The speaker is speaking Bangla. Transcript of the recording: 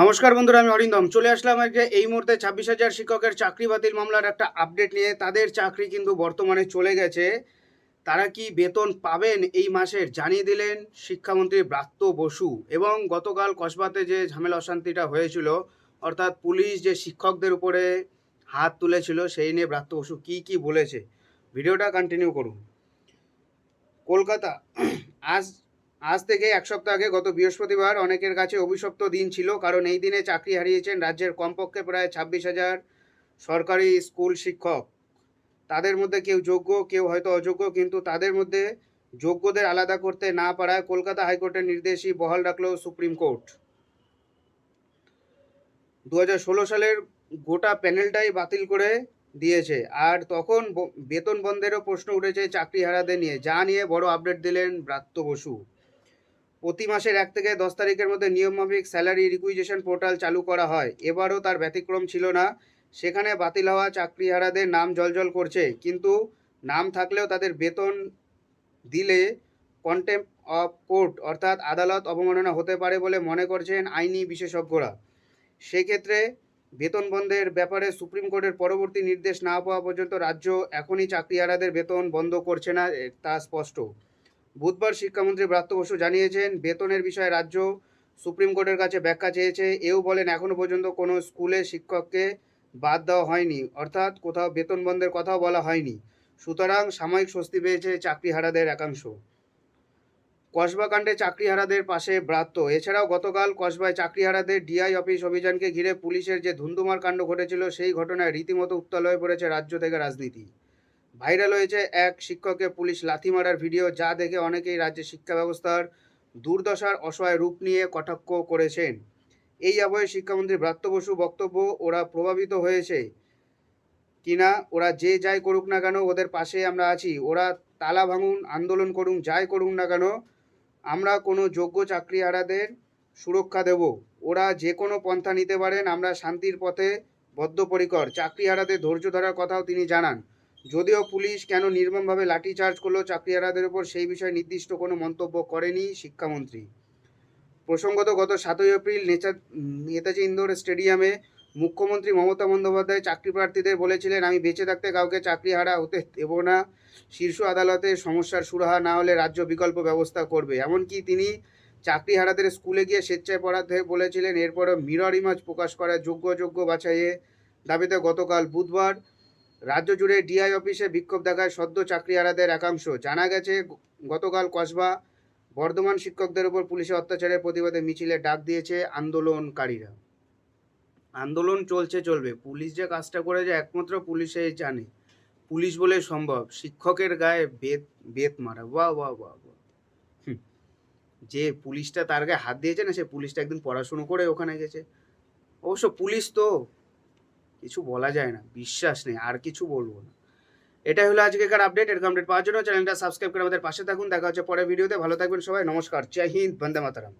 নমস্কার বন্ধুরা, আমি অরিন্দম। চলে আসলাম আজকে এই মুহূর্তে ছাব্বিশ হাজার শিক্ষকের চাকরি বাতিল মামলার একটা আপডেট নিয়ে। তাদের চাকরি কিন্তু বর্তমানে চলে গেছে। তারা কি বেতন পাবেন এই মাসের জানিয়ে দিলেন শিক্ষামন্ত্রী ব্রাত্য বসু। এবং গতকাল কসবাতে যে ঝামেলা অশান্তিটা হয়েছিল, অর্থাৎ পুলিশ যে শিক্ষকদের উপরে হাত তুলেছিল, সেই নিয়ে ব্রাত্য বসু কি কি বলেছে। ভিডিওটা কন্টিনিউ করুন। কলকাতা, আজ আজ থেকে এক সপ্তাহ আগে গত বৃহস্পতিবার অনেকের কাছে অভিশপ্ত দিন ছিল, কারণ এই দিনে চাকরি হারিয়েছেন রাজ্যের কমপক্ষে প্রায় ছাব্বিশ হাজার সরকারি স্কুল শিক্ষক। তাদের মধ্যে কেউ যোগ্য, কেউ হয়তো অযোগ্য, কিন্তু তাদের মধ্যে যোগ্যদের আলাদা করতে না পারায় কলকাতা হাইকোর্টের নির্দেশই বহাল রাখল সুপ্রিম কোর্ট। দু হাজার ষোলো সালের গোটা প্যানেলটাই বাতিল করে দিয়েছে, আর তখন বেতন বন্ধেরও প্রশ্ন উঠেছে চাকরি হারাদের নিয়ে। যা নিয়ে বড় আপডেট দিলেন ব্রাত্য বসু। প্রতি মাসের এক থেকে দশ তারিখের মধ্যে নিয়মমাফিক স্যালারি রিকুইজেশন পোর্টাল চালু করা হয়। এবারও তার ব্যতিক্রম ছিল না। সেখানে বাতিল হওয়া চাকরিহারাদের নাম জলজল করছে। কিন্তু নাম থাকলেও তাদের বেতন দিলে কন্টেম্প অফ কোর্ট অর্থাৎ আদালত অবমাননা হতে পারে বলে মনে করছেন আইনি বিশেষজ্ঞরা। সেক্ষেত্রে বেতন বন্ধের ব্যাপারে সুপ্রিম কোর্টের পরবর্তী নির্দেশ না পাওয়া পর্যন্ত রাজ্য এখনই চাকরিহারাদের বেতন বন্ধ করছে না তা স্পষ্ট। বুধবার শিক্ষামন্ত্রী ব্রাত্য বসু জানিয়েছেন, বেতনের বিষয়ে রাজ্য সুপ্রিম কোর্টের কাছে ব্যাখ্যা চেয়েছে। এও বলেন এখনও পর্যন্ত কোনো স্কুলে শিক্ষককে বাদ দেওয়া হয়নি, অর্থাৎ কোথাও বেতন বন্ধের কথাও বলা হয়নি। সুতরাং সাময়িক স্বস্তি পেয়েছে চাকরিহারাদের একাংশ। কসবা কাণ্ডে চাকরিহারাদের পাশে ব্রাত্য। এছাড়াও গতকাল কসবায় চাকরিহারাদের ডিআই অফিস অভিযানকে ঘিরে পুলিশের যে ধুন্ধুমার কাণ্ড ঘটেছিল, সেই ঘটনায় রীতিমতো উত্তাল হয়ে পড়েছে রাজ্য থেকে রাজনীতি। ভাইরাল হয়েছে এক শিক্ষককে পুলিশ লাথি মারার ভিডিও, যা দেখে অনেকেই রাজ্যের শিক্ষা ব্যবস্থার দুর্দশার অসহায় রূপ নিয়ে কটাক্ষ করেছেন। এই আবহে শিক্ষামন্ত্রী ব্রাত্য বসু বক্তব্য, ওরা প্রভাবিত হয়েছে কিনা, ওরা যে যাই করুক না কেন, ওদের পাশে আমরা আছি। ওরা তালা ভাঙুন, আন্দোলন করুন, যাই করুক না কেন, আমরা কোনো যোগ্য চাকরি চাকরিহারাদের সুরক্ষা দেব। ওরা যে কোনো পন্থা নিতে পারেন, আমরা শান্তির পথে বদ্ধপরিকর। চাকরিহারাদের ধৈর্য ধরার কথাও তিনি জানান। যদিও পুলিশ কেন নির্মমভাবে লাঠিচার্জ করল চাকরিহারাদের উপর, সেই বিষয়ে নির্দিষ্ট কোনো মন্তব্য করেনি শিক্ষামন্ত্রী। প্রসঙ্গত গত সাতই এপ্রিল নেচা- নেতাজি ইন্দোর স্টেডিয়ামে মুখ্যমন্ত্রী মমতা বন্দ্যোপাধ্যায় চাকরি প্রার্থীদের বলেছিলেন, আমি বেঁচে থাকতে কাউকে চাকরি হারা হতে দেব না। শীর্ষ আদালতে সমস্যার সুরাহা না হলে রাজ্য বিকল্প ব্যবস্থা করবে। এমনকি তিনি চাকরিহারাদের স্কুলে গিয়ে স্বেচ্ছায় পড়াতে বলেছিলেন, এরপরও মিরর ইমাজ প্রকাশ করা যোগ্য যোগ্য বাছাইয়ে দাবিতে গতকাল বুধবার রাজ্য জুড়ে ডিআই অফিসে বিক্ষোভ দেখায় সদ্য চাকরিহারাদের একাংশ। জানা গেছে, গতকাল কসবা বর্ধমান শিক্ষকদের উপর পুলিশের অত্যাচারের প্রতিবাদে মিছিলে ডাক দিয়েছে আন্দোলনকারীরা। আন্দোলন চলছে, চলবে। পুলিশ যে কাজটা করেছে একমাত্র পুলিশে জানে। পুলিশ বলে সম্ভব। শিক্ষকের গায়ে বেত বেত মারা। বাহ বাহ হুম। যে পুলিশটা তার গায়ে হাত দিয়েছে না, সে পুলিশটা একদিন পড়াশুনো করে ওখানে গেছে। অবশ্য পুলিশ তো কিছু বলা যায় না, বিশ্বাস নেই, আর কিছু বলব না। এটাই হলো আজকেকার আপডেট এরকম আপডেট পাওয়ার জন্য চ্যানেলটা সাবস্ক্রাইব করে আমাদের পাশে থাকুন। দেখা হচ্ছে পরের ভিডিওতে ভালো থাকবেন সবাই। নমস্কার। জয় হিন্দ। বন্দে মাতারাম।